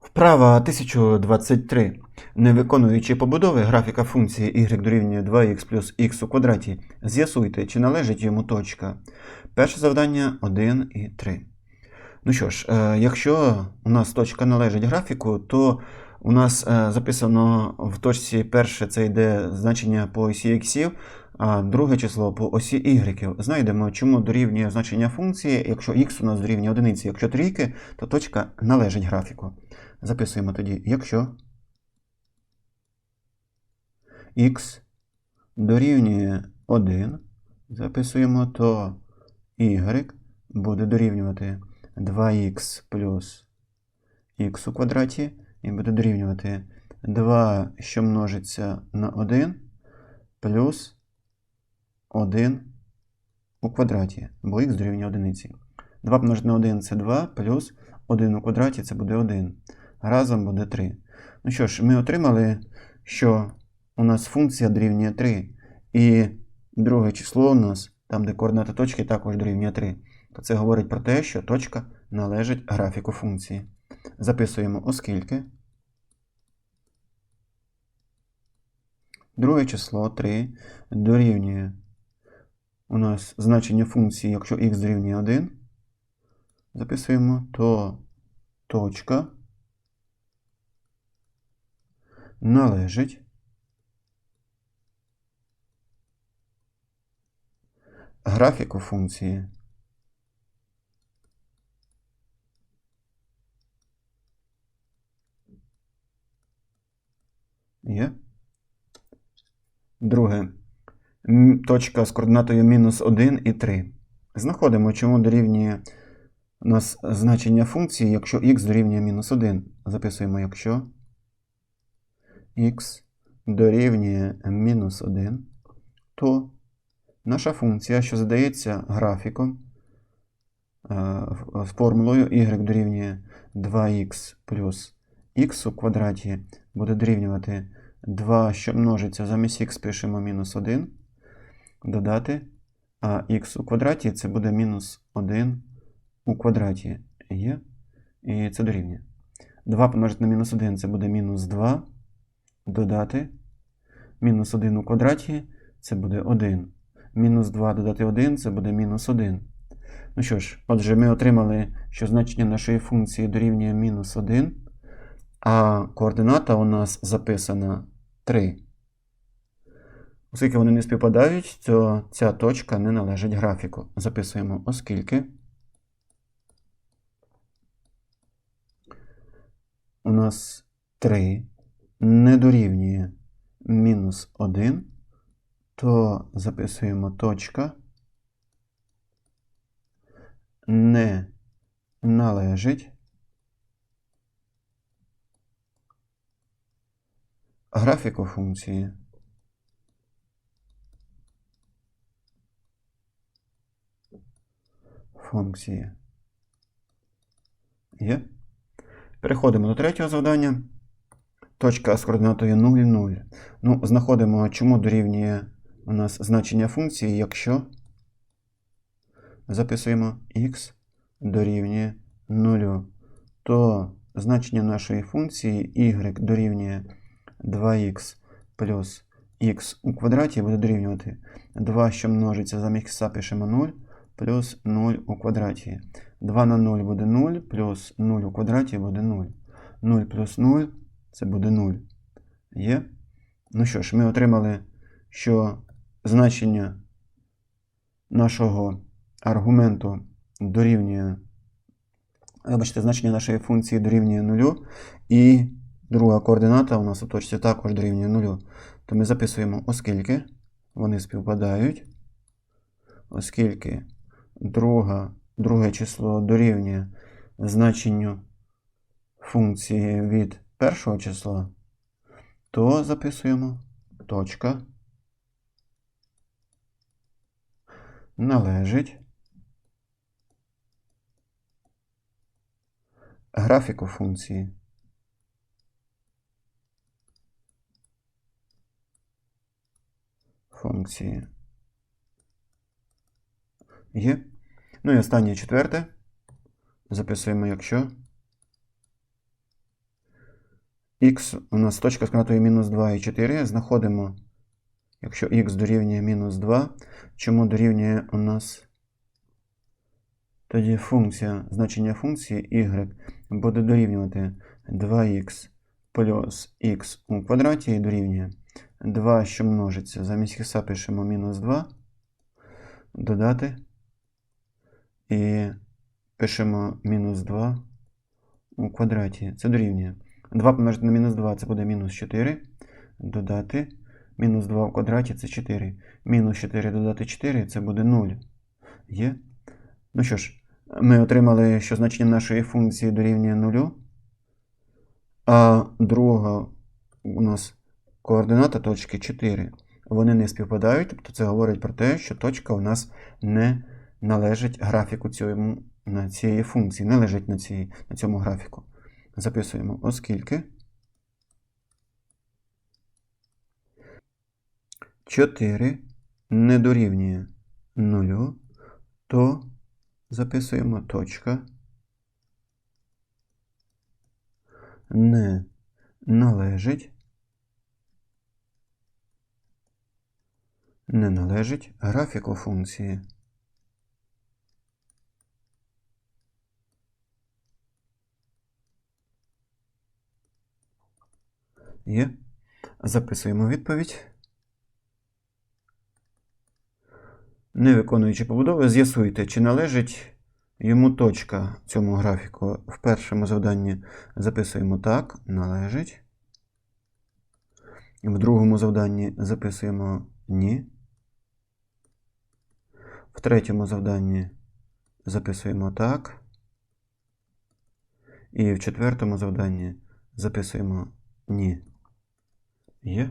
Вправа 1023. Не виконуючи побудови графіка функції y дорівнює 2х плюс х у квадраті, з'ясуйте, чи належить йому точка. Перше завдання 1 і 3. Ну що ж, е, якщо у нас точка належить графіку, то у нас е, записано в точці перше це йде значення по осі іксів, друге число по осі y. Знайдемо, чому дорівнює значення функції, якщо х у нас дорівнює одиниці, якщо трійки, то точка належить графіку. Записуємо тоді, якщо х дорівнює 1, записуємо, то y буде дорівнювати 2х плюс х у квадраті і буде дорівнювати 2, що множиться на 1, плюс 1 у квадраті, бо х дорівнює 1. 2 помножити на 1 це 2, плюс 1 у квадраті це буде 1. Разом буде 3. Ну що ж, ми отримали, що у нас функція дорівнює 3. І друге число у нас, там, де координата точки, також дорівнює 3. То це говорить про те, що точка належить графіку функції. Записуємо, оскільки. Друге число 3 дорівнює у нас значення функції, якщо х дорівнює 1. Записуємо, то точка належить графіку функції. Є. Друге. Точка з координатою мінус 1 і 3. Знаходимо, чому дорівнює у нас значення функції, якщо х дорівнює мінус 1. Записуємо, якщо х дорівнює мінус 1, то наша функція, що задається графіком е, з формулою y дорівнює 2х плюс х у квадраті буде дорівнювати 2, що множиться замість х пишемо мінус 1, додати, а х у квадраті це буде мінус 1 у квадраті є, і це дорівнює. 2 помножити на мінус 1 це буде мінус 2, додати, мінус 1 у квадраті це буде 1. Мінус 2 додати 1 це буде мінус 1. Ну що ж, отже, ми отримали, що значення нашої функції дорівнює мінус 1, а координата у нас записана 3. Оскільки вони не співпадають, то ця точка не належить графіку. Записуємо, оскільки у нас 3 не дорівнює мінус 1, то записуємо точка не належить графіку функції. Функції. Є. Переходимо до третього завдання. Точка з координатою 0, 0. Ну, знаходимо, чому дорівнює у нас значення функції, якщо записуємо х дорівнює 0, то значення нашої функції y дорівнює 2х плюс х у квадраті буде дорівнювати 2, що множиться замість х пишемо 0, плюс 0 у квадраті. 2 на 0 буде 0, плюс 0 у квадраті буде 0. 0 плюс 0 це буде 0. Є? Ну що ж, ми отримали, що значення нашого аргументу дорівнює, вибачте, значення нашої функції дорівнює 0, і друга координата у нас у точці також дорівнює 0. То ми записуємо, оскільки вони співпадають, оскільки друга, друге число дорівнює значенню функції від першого числа, то записуємо точка належить графіку функції. Функції. Є. Ну і останнє четверте. Записуємо, якщо х у нас точка з координатою мінус 2 і 4. Знаходимо, якщо х дорівнює мінус 2, чому дорівнює у нас тоді функція, значення функції y буде дорівнювати 2х плюс х у квадраті і дорівнює 2, що множиться. Замість х пишемо мінус 2, додати і пишемо мінус 2 у квадраті. Це дорівнює. 2 помножити на мінус 2 це буде мінус 4. Додати. Мінус 2 в квадраті це 4. Мінус 4 додати 4 це буде 0. Є. Ну що ж, ми отримали, що значення нашої функції дорівнює 0. А друга у нас координата точки 4. Вони не співпадають, тобто це говорить про те, що точка у нас не належить графіку цьому, цієї функції, не лежить на, цій, на цьому графіку. Записуємо, оскільки 4 не дорівнює 0, то записуємо точка не належить не належить графіку функції. Є. Записуємо відповідь. Не виконуючи побудови, з'ясуйте, чи належить йому точка цьому графіку. В першому завданні записуємо так, належить. В другому завданні записуємо ні. В третьому завданні записуємо так. І в четвертому завданні записуємо ні. Є.